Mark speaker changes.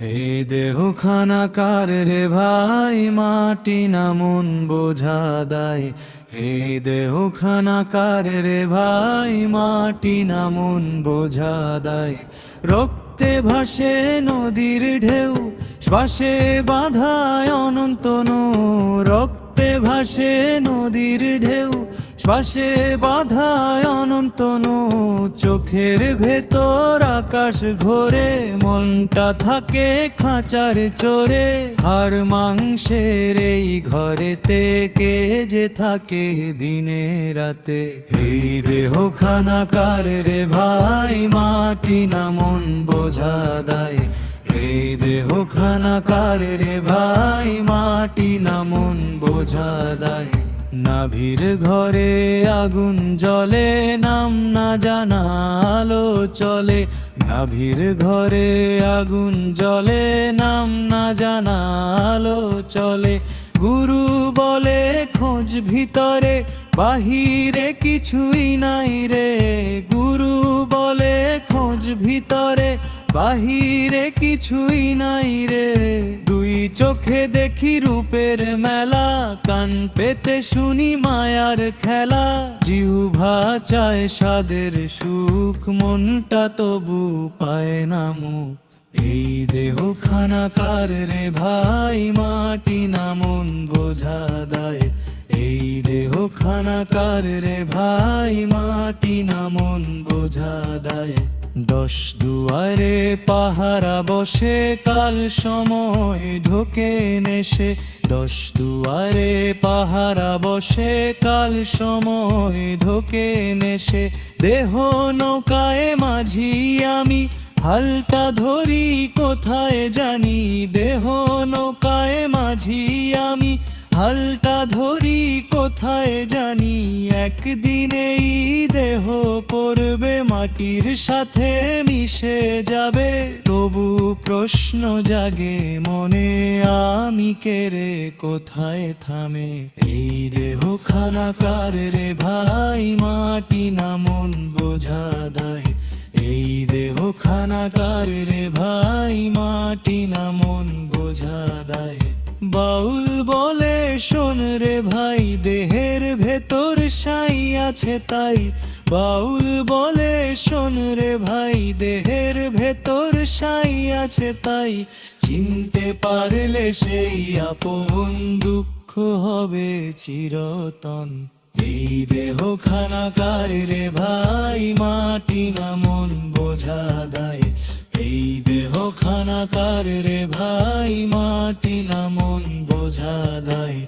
Speaker 1: হে দেহ খানাকার রে ভাই, মাটি না মন বোঝা দায়। হে দেহ খানাকার রে ভাই, মাটি না মন বোঝা দায়। রক্তে ভাসে নদীর ঢেউ শ্বাসে বাধায় অনন্ত রক্তে ভাসে নদীর ঢেউ শ্বাসে বাধায় অনন্ত চোখের ভেতর আকাশ ঘোরে, মনটা থাকে খাঁচার চোরে। আর মাংসের এই ঘরেতে কে যে থাকে দিনে রাতে। এই দেহ খানাকার রে ভাই, মাটি না মন বোঝা দায়। এই দেহ খানাকার রে ভাই, মাটি না মন বোঝা দায়। নাভির ঘরে আগুন জ্বলে, নাম না জানা আলো চলে। নাভির ঘরে আগুন জলে নাম না জানা আলো চলে। গুরু বলে, খোঁজ ভিতরে, বাহিরে কিছুই নাই রে। গুরু বলে, খোঁজ ভিতরে, বাহিরে কিছুই নাই রে। চোখে দেখি রূপের মেলা, কান পেতে শুনি মায়ার খেলা। জিহ্বা চায় সাদের সুখ, মনটা তবু পায় না এই দেহ খানাকার রে ভাই, মাটি না মন বোঝা দায়। এই দেহ খানাকার রে ভাই, মাটি না মন বোঝা দায়। দশ দুয়ারে পাহারা বসে, কাল সময় ঢোকে নেশে। দশ দুয়ারে পাহারা বসে, কাল সময় ঢোকে নেশে। দেহ নৌকায় মাঝি আমি, হালটা ধরি কোথায় জানি। দেহ নৌকায় মাঝি আমি হালটা ধরি কোথায় জানি? একদিন এই দেহ পড়বে, মাটির সাথে মিশে যাবে। তবু প্রশ্ন জাগে, মনে আমি কেড়ে কোথায় থামে? এই দেহ খানাকার রে ভাই? মাটি না মন বোঝা দায়। এই দেহ খানাকার রে ভাই? মাটি না মন বোঝা দায়। বাউল বলে শোন রে ভাই, দেহের ভেতর সাই আছে তাই। বাউল বলে, শোন রে ভাই, দেহের ভেতর সাই আছে তাই। চিনতে পারলে সেই আপন দুঃখ হবে চিরতন। এই দেহ খানাকার রে ভাই, মাটি না মন বোঝা দায়। এই দেহ খানাকার রে ভাই মাটি না মন বোঝা দায়